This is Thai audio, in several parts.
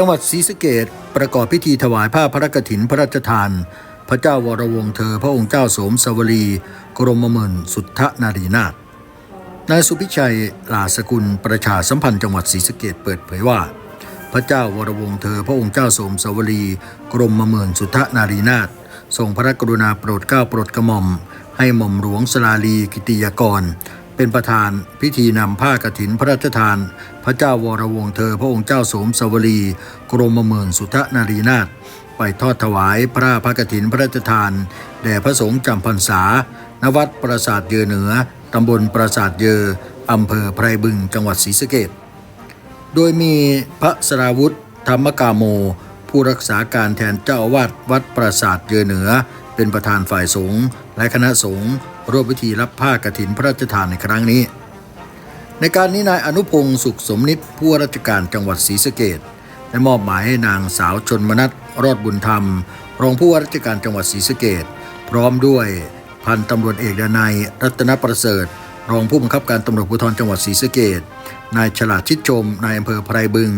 จังหวัดศรีสะเกดประกอบพิธีถวายผ้าพระกฐินพระราชทาน พระเจ้าวรวงศ์เธอ พระองค์เจ้าโสมสวลีกรมเมินสุทธนารีนาถนายสุพิชัยลาสกุลประชาสัมพันธ์จังหวัดศรีสะเกดเปิดเผยว่า พระเจ้าวรวงศ์เธอ พระองค์เจ้าโสมสวลีกรมเมินสุทธนารีนาถทรงพระกรุณาโปรดเกล้าโปรดกระหม่อม ให้หม่อมหลวงสลาลีกิติยากร เป็นประธานพิธีนำผ้ากฐินพระราชทาน พระเจ้าวรวงศ์เธอ พระองค์เจ้าสมสวลีกรมเมินสุทธนารีนาถไปทอดถวายพระพระกฐินพระราชทาน แด่พระสงฆ์จำพรรษา ณวัดปราสาทเยอเหนือตำบลปราสาทเยออำเภอไพรบึงจังหวัดศรีสะเกษโดยมีพระสราวุธธรรมกาโม ผู้รักษาการแทนเจ้าอาวาสวัดปราสาทเยอเหนือ เป็นประธานฝ่ายสงฆ์และคณะสงฆ์ร่วมพิธีรับผ้ากฐินพระราชทานในครั้งนี้ ในการนี้นายอนุพงศ์สุขสมนิตผู้ราชการจังหวัดศรีสะเกดได้มอบหมายให้นางสาวชนมนัทรอดบุญธรรม รองผู้ว่าราชการจังหวัดศรีสะเกดพร้อมด้วยพันตำรวจเอกดนัยรัตนประเสริฐ รองผู้บังคับการตำรวจภูธรจังหวัดศรีสะเกดนายฉลาดชิดชม นายอำเภอไพรบึง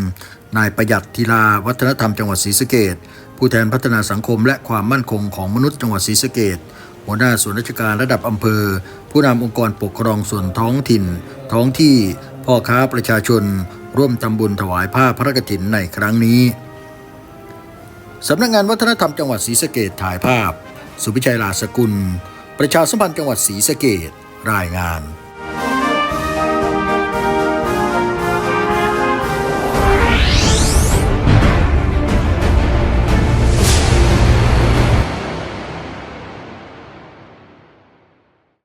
นายประหยัดธีลาวัฒนธรรมจังหวัดศรีสะเกด ผู้แทนพัฒนาสังคมและความมั่นคงของมนุษย์จังหวัดศรีสะเกดหัวหน้าส่วนราชการระดับอำเภอ ผู้นำองค์กรปกครองส่วนท้องถิ่น ท้องที่พ่อค้าประชาชน ร่วมทำบุญถวายผ้าพระกฐินในครั้งนี้สำนักงานวัฒนธรรมจังหวัดศรีสะเกดถ่ายภาพ สุพิชัยลาสกุล ประชาสัมพันธ์จังหวัดศรีสะเกดรายงาน